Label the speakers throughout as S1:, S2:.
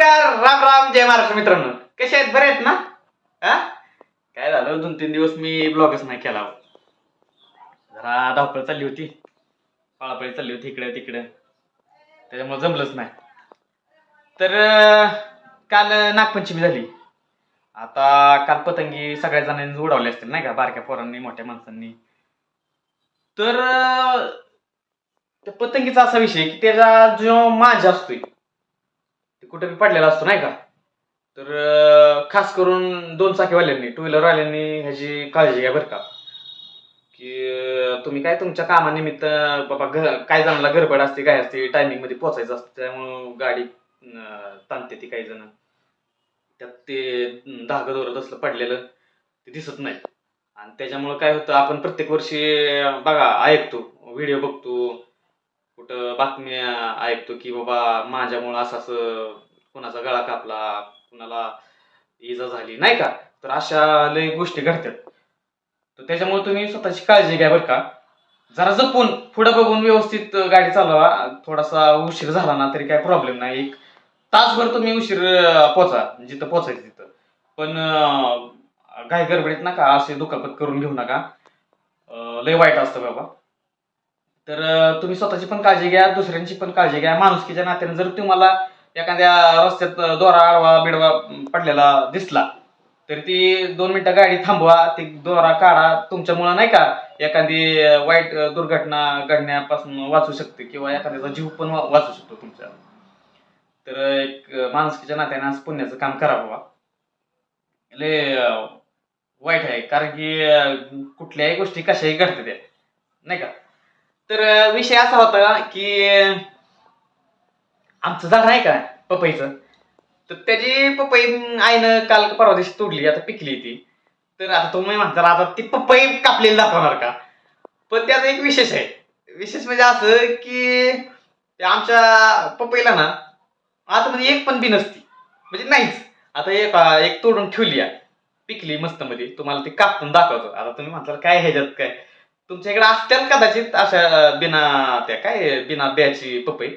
S1: नमस्कार राम राम जय महाराष्ट्र मित्रांनो. कसे आहेत? बरे आहेत ना? हा? काय झालं? दोन तीन दिवस मी ब्लॉगच नाही केला हो. जरा धावपळ चालली होती. पळापळी चालली होती इकडे तिकडे. त्याच्यामुळे जमलंच नाही. तर काल नागपंचमी झाली. आता काल पतंगी सगळ्या जणांनी उडवले असतील नाही का? बारक्या पोरांनी मोठ्या माणसांनी. तर पतंगीचा असा विषय की त्याचा जो माझा असतोय कुठे पडलेला असतो नाही का? तर खास करून दोन चाकीवाल्यांनी टू व्हीलर वाल्यांनी ह्याची काळजी घ्या बरं का. की तुम्ही काय तुमच्या कामानिमित्त बाबा घर काय जणांना गडबड असते काय असते टायमिंगमध्ये असतं त्यामुळं गाडी ताणते ती काही जण. त्यात ते अं, दोरत असलं पडलेलं ते दिसत नाही. आणि त्याच्यामुळं काय होतं आपण प्रत्येक वर्षी बघा ऐकतो व्हिडिओ बघतो कुठं बातम्या ऐकतो की बाबा माझ्यामुळं असं असं कुणाचा गळा कापला कुणाला इजा झाली नाही का? तर अशा लय गोष्टी घडतात. तर त्याच्यामुळे तुम्ही स्वतःची काळजी घ्या बरं का. जरा जपून पुढं बघून व्यवस्थित गाडी चालवा. थोडासा उशीर झाला ना तरी काय प्रॉब्लेम नाही. एक तासभर तुम्ही उशीर पोचा. जिथं पोचायचं तिथं. पण अं, गडबडीत नका. असे दुखापत करून घेऊ नका. लय वाईट असतं बाबा. तर तुम्ही स्वतःची पण काळजी घ्या दुसऱ्यांची पण काळजी घ्या. माणुसकीच्या नात्याने जर तुम्हाला एखाद्या रस्त्यात दोरा आडवा बिडवा पडलेला दिसला तर ती दोन मिनिटं गाडी थांबवा ती दोरा काढा. तुमच्यामुळं नाही का एखादी वाईट दुर्घटना घडण्यापासून वाचू शकते किंवा एखाद्याचा जीव पण वाचू शकतो तुमचा तर एक माणुसकीच्या नात्याने आज पुण्याचं काम करा बाबा. लय वाईट आहे कारण की कुठल्याही गोष्टी कशाही घडतात त्या. नाही का? तर विषय असा होता की आमचं झाड आहे का पपईचं? तर त्याची पपई आईनं काल परवा दिवशी तोडली आता पिकली ती. तर आता तुम्ही म्हणता आता ती पपई कापलेली दाखवणार का? पण त्याचा एक विशेष आहे. विशेष म्हणजे असं की आमच्या पपईला ना आता म्हणजे एक पण बी नसती. म्हणजे नाहीच. आता एक एक तोडून ठेवली आहे. पिकली मस्त मध्ये तुम्हाला ती कापून दाखवतो. आता तुम्ही म्हणता काय ह्याच्यात काय? तुमच्या इकडे असत्यात कदाचित अशा बिना त्या काय बिना ब्याची पपई.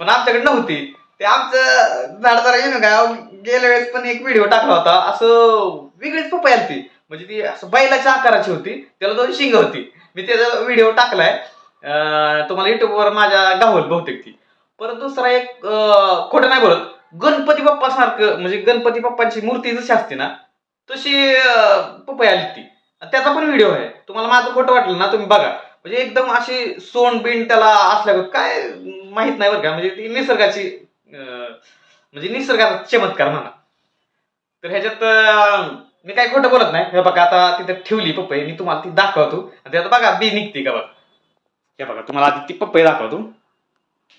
S1: पण आमच्याकडे नव्हती. ते आमचं झाड जरा येणं काय गेल्या वेळेस पण एक व्हिडिओ टाकला होता. असं वेगळीच पपई आली ती म्हणजे ती असं बैलाच्या आकाराची होती. त्याला दोन शिंग होती. मी त्याचा व्हिडिओ टाकलाय. तुम्हाला युट्यूबवर माझ्या गावल बहुतेक ती. परत दुसरा एक खोटं नाही बोलत. गणपती बाप्पा सारखं म्हणजे गणपती बाप्पांची मूर्ती जशी असते ना तशी पपई आली ती. त्याचा पण व्हिडिओ आहे. तुम्हाला माझं खोटं वाटलं ना तुम्ही बघा. म्हणजे एकदम अशी सोन बिंड त्याला असल्या काय माहीत नाही बरं का. म्हणजे ती निसर्गाची म्हणजे निसर्गाचा चमत्कार म्हणा. तर ह्याच्यात मी काही खोटं बोलत नाही. हे बघा आता तिथं ठेवली पप्पई मी तुम्हाला ती दाखवतो. आणि त्यात बघा बी निघते का बघा. हे बघा तुम्हाला आधी ती पपई दाखवतो.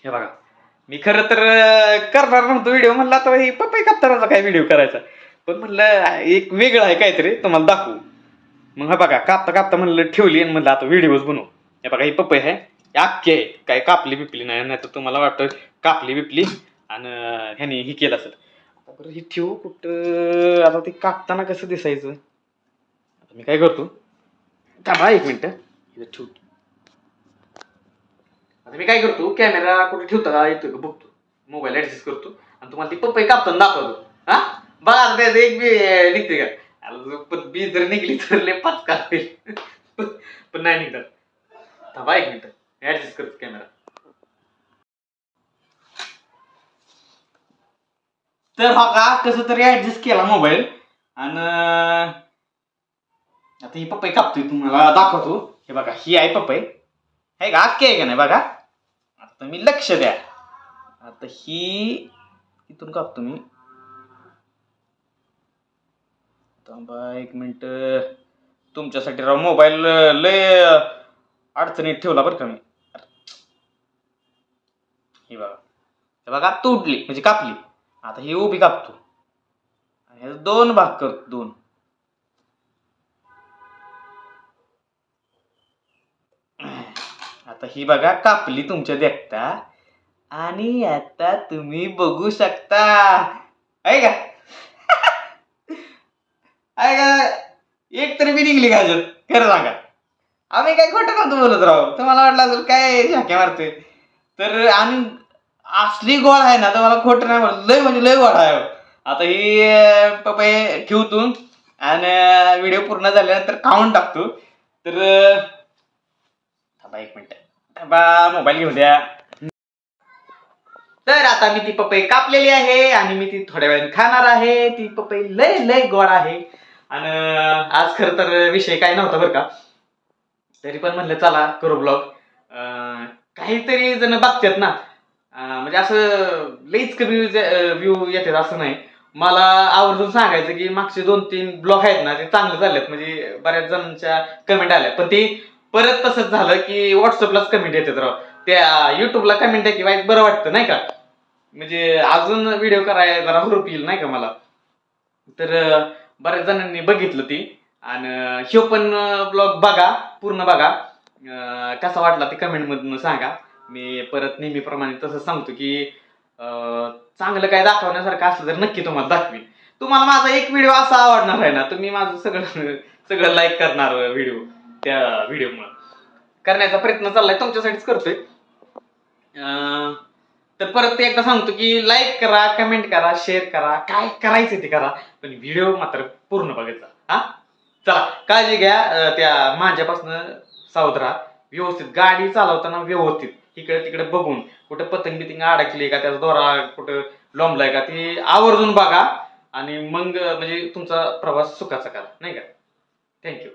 S1: हे बघा. मी खरं तर करणार नव्हतो व्हिडिओ म्हणला तर ही पपई कापतानाचा काय व्हिडिओ करायचा? पण म्हणलं एक वेगळं आहे काहीतरी तुम्हाला दाखवू. मग हा बघा कापता कापता म्हणलं ठेवली आणि म्हणलं आता व्हिडिओज बनवू. हे बघा ही पपई आहे. अख्खी आहे. काय कापली बिपली नाही नाही तर तुम्हाला वाटतं कापली बिपली आणि ह्याने हे केलं असेल. आता बरं ही ठेवू कुठं? आता ते कापताना कसं दिसायचं? आता मी काय करतो? थांबा एक मिनटं. इथं ठेवतो. आता मी काय करतो? कॅमेरा कुठे ठेवता का? येतोय का बघतो. मोबाईल ऍडजस्ट करतो. आणि तुम्हाला ती पपई कापताना दाखवतो. हा? बघा आता त्याचं एक बी निघते का? पण बी जर निघली तर लय पाच होईल. पण नाही निघतात थांबा एक मिनिट. ऍडजस्ट करतो कॅमेरा तर हा का कसं तरी ऍडजस्ट केला मोबाईल आणि आता ही पप्पाई कापतोय तुम्हाला दाखवतो. हे बघा ही आहे पप्पाई आहे का अख्खी आहे का नाही बघा? आता तुम्ही लक्ष द्या. आता ही इथून कापतो मी. थांबा एक मिनिट. तुमच्यासाठी राव मोबाईल लय अडचणीत ठेवला बरं का मी. हे बघा. हे बघा तुटली म्हणजे कापली. आता ही उभी कापतो. आणि दोन भाग करतो दोन. आता ही बघा कापली तुमच्या देखता. आणि आता तुम्ही बघू शकता. आहे का आहे का? एक तरी बी निघली का अजून? खरं सांगा. आम्ही काय खोटं नव्हतं बोलत राहू तुम्हाला वाटलं असेल काय झाक्या मारतोय? तर आणि असली गोड आहे ना तर मला खोटं नाही म्हणत लय म्हणजे लय गोड आहे हो. आता ही अं, पपई ठेवतून आणि व्हिडिओ पूर्ण झाल्यानंतर खाऊन टाकतो. तर थांबा एक मिनिट. थांबा मोबाईल घेऊ द्या. तर आता मी ती पपई कापलेली आहे आणि मी ती थोड्या वेळाने खाणार आहे. ती पपई लय लय गोड आहे. आणि आज खर तर विषय काय नव्हता बरं का. तरी पण म्हणलं चला करू ब्लॉग काहीतरी जण बघतात ना. म्हणजे असं लईच कमी व्ह्यू येतात असं नाही. मला आवर्जून सांगायचं की मागचे दोन तीन ब्लॉग आहेत ना ते चांगले झालेत. म्हणजे बऱ्याच जणांच्या कमेंट आल्या. पण ती परत तसंच झालं की व्हॉट्सअपलाच कमेंट येतात राव. त्या युट्यूबला कमेंट आहे की बरं वाटतं नाही का? म्हणजे अजून व्हिडिओ करायला जरा हुरूप येईल नाही का मला? तर बऱ्याच जणांनी बघितलं ती. आणि ह्यो पण ब्लॉग बघा पूर्ण बघा. अं, कसा वाटला ते कमेंट मधून सांगा. मी परत नेहमीप्रमाणे तसं सांगतो की अं, चांगलं काय दाखवण्यासारखं असलं तर नक्की तुम्हाला दाखवीन. तुम्हाला माझा एक व्हिडिओ असा आवडणार आहे ना तुम्ही माझं सगळं सगळं लाईक करणार व्हिडिओ त्या व्हिडिओमुळे करण्याचा प्रयत्न चाललाय तुमच्यासाठीच करतोय. अं, तर परत ते एकदा सांगतो की लाईक करा कमेंट करा शेअर करा काय करायचं ते करा. पण व्हिडिओ मात्र पूर्ण बघायचा. हा? चला काळजी घ्या त्या माझ्यापासून सावध राहा. व्यवस्थित गाडी चालवताना व्यवस्थित. इकडे तिकडे बघून. कुठं पतंग बितंग अडकली का त्याचा दोरा कुठं लोंबलाय का ती आवर्जून बघा. आणि मग म्हणजे तुमचा प्रवास सुखाचा करा. नाही का? थँक्यू